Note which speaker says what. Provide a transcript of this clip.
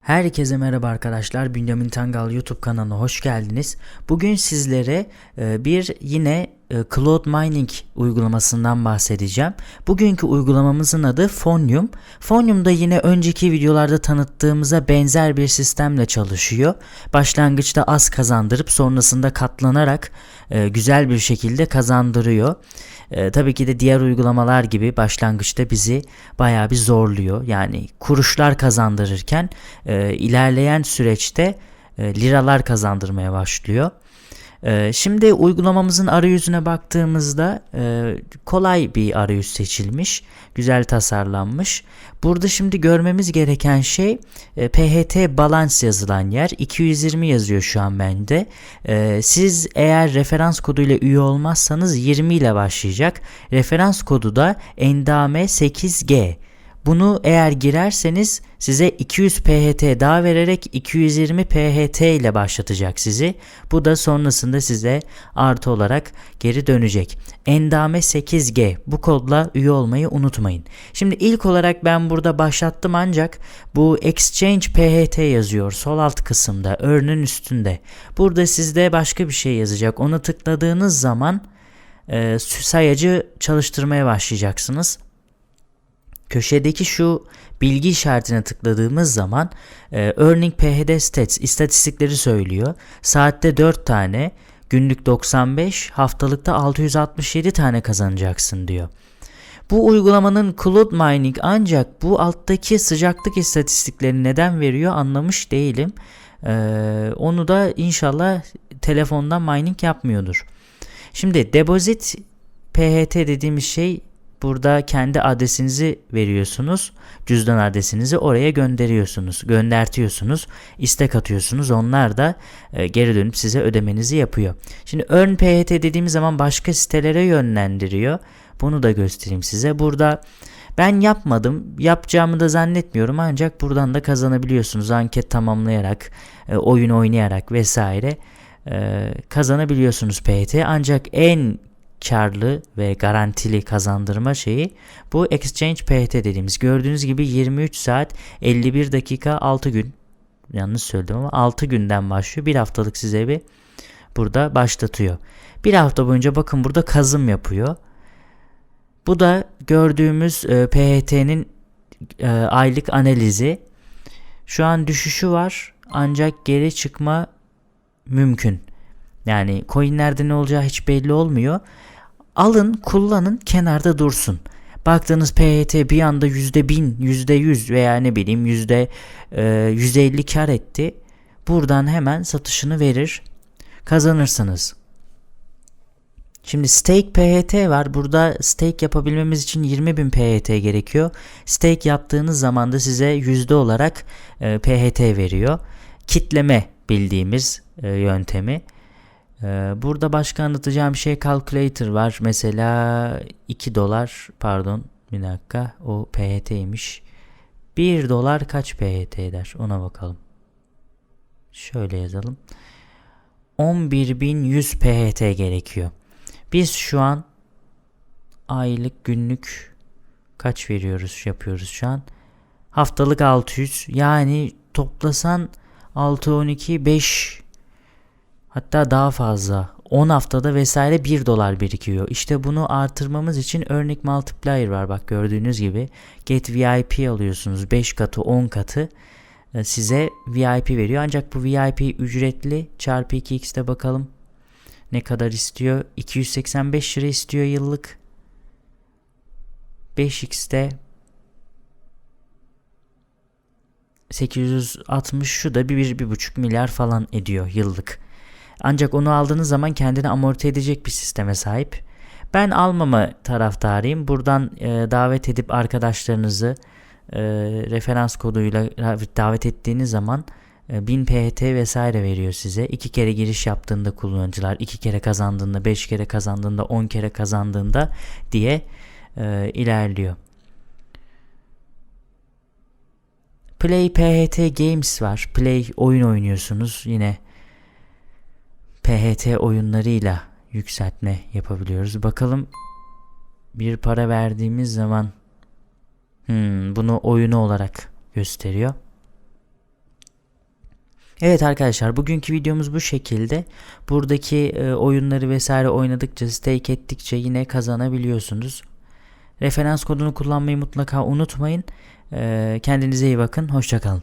Speaker 1: Herkese merhaba arkadaşlar. Bünyamin Tangal YouTube kanalına hoş geldiniz. Bugün sizlere e, bir yine Cloud Mining uygulamasından bahsedeceğim. Bugünkü uygulamamızın adı Phonium. Phonium da yine önceki videolarda tanıttığımıza benzer bir sistemle çalışıyor. Başlangıçta az kazandırıp sonrasında katlanarak e, güzel bir şekilde kazandırıyor. E, tabii ki de diğer uygulamalar gibi başlangıçta bizi bayağı bir zorluyor. Yani kuruşlar kazandırırken e, ilerleyen süreçte e, liralar kazandırmaya başlıyor. E, şimdi uygulamamızın arayüzüne baktığımızda e, kolay bir arayüz seçilmiş, güzel tasarlanmış. Burada şimdi görmemiz gereken şey e, PHT balans yazılan yer. 220 yazıyor şu an bende. E, siz eğer referans koduyla üye olmazsanız 20 ile başlayacak. Referans kodu da endame 8G. Bunu eğer girerseniz size 200 PHT daha vererek 220 PHT ile başlatacak sizi. Bu da sonrasında size artı olarak geri dönecek. Endame 8G bu kodla üye olmayı unutmayın. Şimdi ilk olarak ben burada başlattım ancak bu Exchange PHT yazıyor sol alt kısımda earn'ün üstünde. Burada sizde başka bir şey yazacak. Onu tıkladığınız zaman e, sayacı çalıştırmaya başlayacaksınız köşedeki şu bilgi işaretine tıkladığımız zaman e, Earning PHD Stats istatistikleri söylüyor. Saatte 4 tane, günlük 95, haftalıkta 667 tane kazanacaksın diyor. Bu uygulamanın Cloud Mining ancak bu alttaki sıcaklık istatistiklerini neden veriyor anlamış değilim. Ee, onu da inşallah telefondan mining yapmıyordur. Şimdi deposit PHT dediğimiz şey Burada kendi adresinizi veriyorsunuz. Cüzdan adresinizi oraya gönderiyorsunuz. Göndertiyorsunuz. istek atıyorsunuz. Onlar da e, geri dönüp size ödemenizi yapıyor. Şimdi Earn PHT dediğimiz zaman başka sitelere yönlendiriyor. Bunu da göstereyim size. Burada ben yapmadım. Yapacağımı da zannetmiyorum ancak buradan da kazanabiliyorsunuz. Anket tamamlayarak, e, oyun oynayarak vesaire e, kazanabiliyorsunuz PHT. Ancak en karlı ve garantili kazandırma şeyi bu Exchange PHT dediğimiz. Gördüğünüz gibi 23 saat 51 dakika 6 gün. Yanlış söyledim ama 6 günden başlıyor. Bir haftalık size bir burada başlatıyor. Bir hafta boyunca bakın burada kazım yapıyor. Bu da gördüğümüz e, PHT'nin e, aylık analizi. Şu an düşüşü var ancak geri çıkma mümkün. Yani coinlerde ne olacağı hiç belli olmuyor. Alın, kullanın, kenarda dursun. Baktığınız PYT bir anda %1000, %100 veya ne bileyim yüzde 150 e, kar etti. Buradan hemen satışını verir. Kazanırsınız. Şimdi stake PHT var. Burada stake yapabilmemiz için 20.000 PHT gerekiyor. Stake yaptığınız zaman da size yüzde olarak e, PHT veriyor. Kitleme bildiğimiz e, yöntemi. Ee, burada başka anlatacağım şey calculator var. Mesela 2 dolar pardon bir dakika o PHT'ymiş. 1 dolar kaç PHT eder ona bakalım. Şöyle yazalım. 11.100 PHT gerekiyor. Biz şu an aylık günlük kaç veriyoruz yapıyoruz şu an. Haftalık 600 yani toplasan 6 12 5 Hatta daha fazla. 10 haftada vesaire 1 dolar birikiyor. İşte bunu artırmamız için örnek multiplier var. Bak gördüğünüz gibi get VIP alıyorsunuz. 5 katı 10 katı e, size VIP veriyor. Ancak bu VIP ücretli. Çarpı 2x'te bakalım. Ne kadar istiyor? 285 lira istiyor yıllık. 5x'te 860 şu da 1-1,5 milyar falan ediyor yıllık. Ancak onu aldığınız zaman kendini amorti edecek bir sisteme sahip. Ben almama taraftarıyım. Buradan e, davet edip arkadaşlarınızı e, referans koduyla davet ettiğiniz zaman e, 1000 PHT vesaire veriyor size. İki kere giriş yaptığında kullanıcılar, iki kere kazandığında, beş kere kazandığında, on kere kazandığında diye e, ilerliyor. Play PHT Games var. Play oyun oynuyorsunuz. Yine PHT oyunlarıyla yükseltme yapabiliyoruz. Bakalım bir para verdiğimiz zaman hmm, bunu oyunu olarak gösteriyor. Evet arkadaşlar bugünkü videomuz bu şekilde. Buradaki e, oyunları vesaire oynadıkça, stake ettikçe yine kazanabiliyorsunuz. Referans kodunu kullanmayı mutlaka unutmayın. E, kendinize iyi bakın. Hoşçakalın.